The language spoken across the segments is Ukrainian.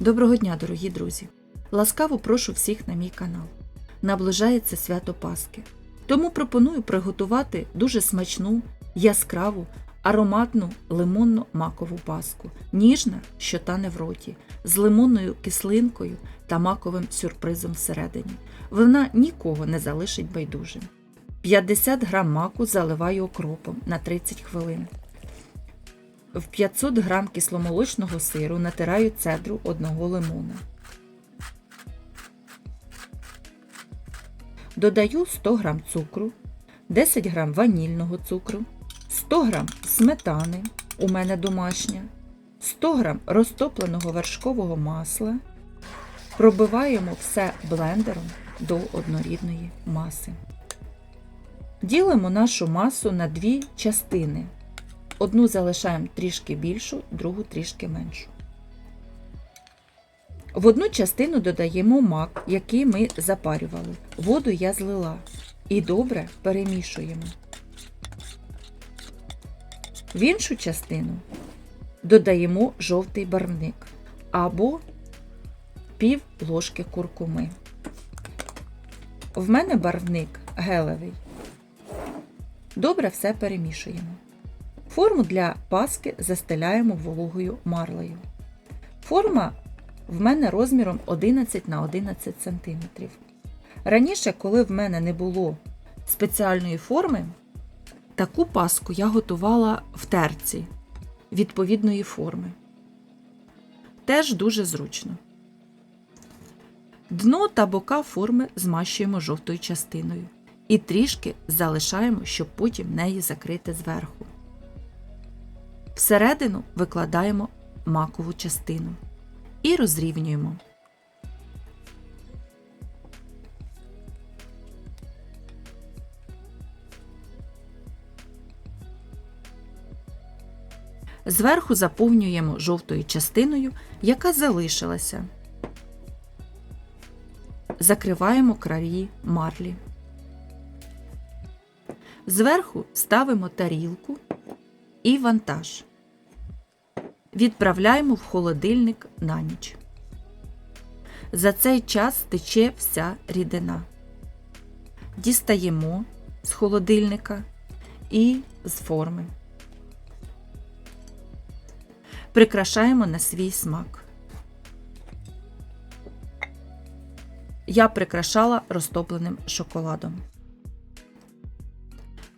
Доброго дня, дорогі друзі! Ласкаво прошу всіх на мій канал. Наближається свято Пасхи. Тому пропоную приготувати дуже смачну, яскраву, ароматну лимонну макову паску, ніжна, що тане в роті, з лимонною кислинкою та маковим сюрпризом всередині. Вона нікого не залишить байдужим. 50 грам маку заливаю окропом на 30 хвилин. В 500 грам кисломолочного сиру натираю цедру одного лимона. Додаю 100 грам цукру, 10 грам ванільного цукру, 100 грам сметани, у мене домашня, 100 грам розтопленого вершкового масла. Пробиваємо все блендером до однорідної маси. Ділимо нашу масу на дві частини. Одну залишаємо трішки більшу, другу трішки меншу. В одну частину додаємо мак, який ми запарювали. Воду я злила. І добре перемішуємо. В іншу частину додаємо жовтий барвник або пів ложки куркуми. В мене барвник гелевий. Добре все перемішуємо. Форму для паски застеляємо вологою марлею. Форма в мене розміром 11 на 11 см. Раніше, коли в мене не було спеціальної форми, таку паску я готувала в терці відповідної форми. Теж дуже зручно. Дно та бока форми змащуємо жовтою частиною і трішки залишаємо, щоб потім неї закрити зверху. Всередину викладаємо макову частину і розрівнюємо. Зверху заповнюємо жовтою частиною, яка залишилася. Закриваємо краї марлі. Зверху ставимо тарілку і вантаж. Відправляємо в холодильник на ніч. За цей час тече вся рідина. Дістаємо з холодильника і з форми. Прикрашаємо на свій смак. Я прикрашала розтопленим шоколадом.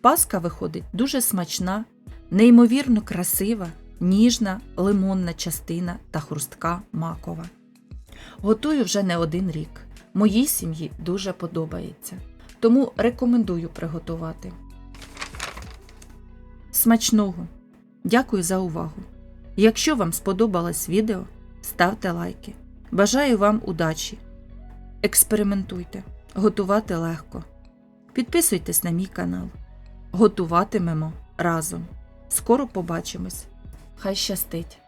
Паска виходить дуже смачна, неймовірно красива, ніжна лимонна частина та хрустка макова. Готую вже не один рік. Моїй сім'ї дуже подобається. Тому рекомендую приготувати. Смачного! Дякую за увагу! Якщо вам сподобалось відео, ставте лайки. Бажаю вам удачі! Експериментуйте, готувати легко. Підписуйтесь на мій канал. Готуватимемо разом. Скоро побачимось. Хай щастить!